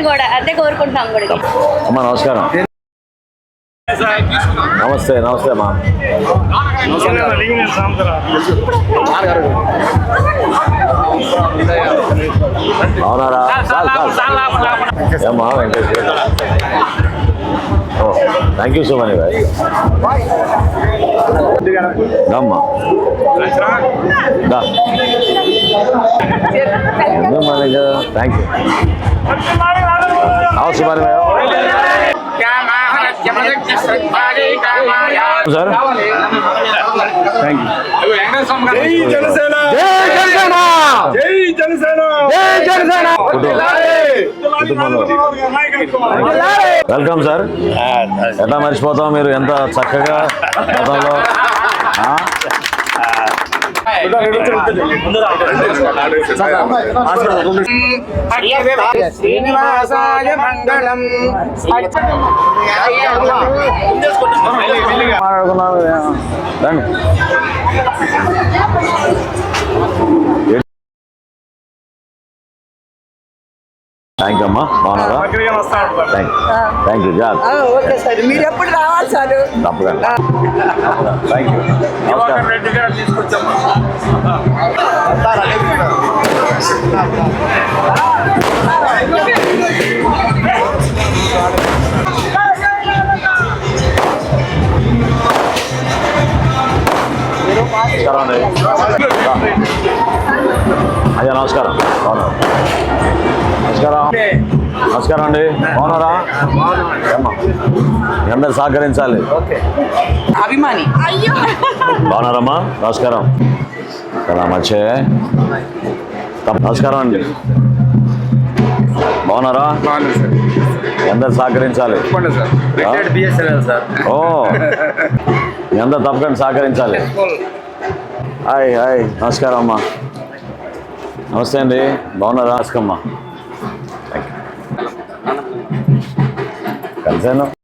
ఉండాలని కూడా అదే కోరుకుంటున్నాం కూడా. అమ్మ నమస్కారం. నమస్తే నమస్తే అమ్మా. అవునారా ఏమ్మా ఓ thank you so much bye దమ్మా thank you నమస్తే మరి సార్ థ్యాంక్ యూ జై జనసేన! జై జనసేన! జై జనసేన! జై జనసేన కుటుంబంలో వెల్కమ్ సార్. ఎట్లా మర్చిపోతాం మీరు? ఎంత చక్కగా గతంలో? శ్రీనివాసాయ మంగళం మాట్లాడుకున్నాం రండి థ్యాంక్ యూ అమ్మా బాగున్నారా thank thank you job okay sir మీరు ఎప్పుడు రావాలి సార్ తప్పకుండా. థ్యాంక్ యూ నమస్కారం. అయ్యా నమస్కారం. బాగున్నారు నమస్కారం నమస్కారం అండి. బాగున్నారా? అందరు సహకరించాలి. అభిమాని. బాగున్నారమ్మా? నమస్కారం. కదా మచ్చే నమస్కారం అండి. బాగున్నారా? అందరు సహకరించాలి. ఓ. మీ అందరు తప్పకుండా సహకరించాలి. Hi hi. నమస్కారం అమ్మా. నమస్తే అండి. బాగున్నారా? నమస్కమ్మా థ్యాంక్ యూ కలిసాను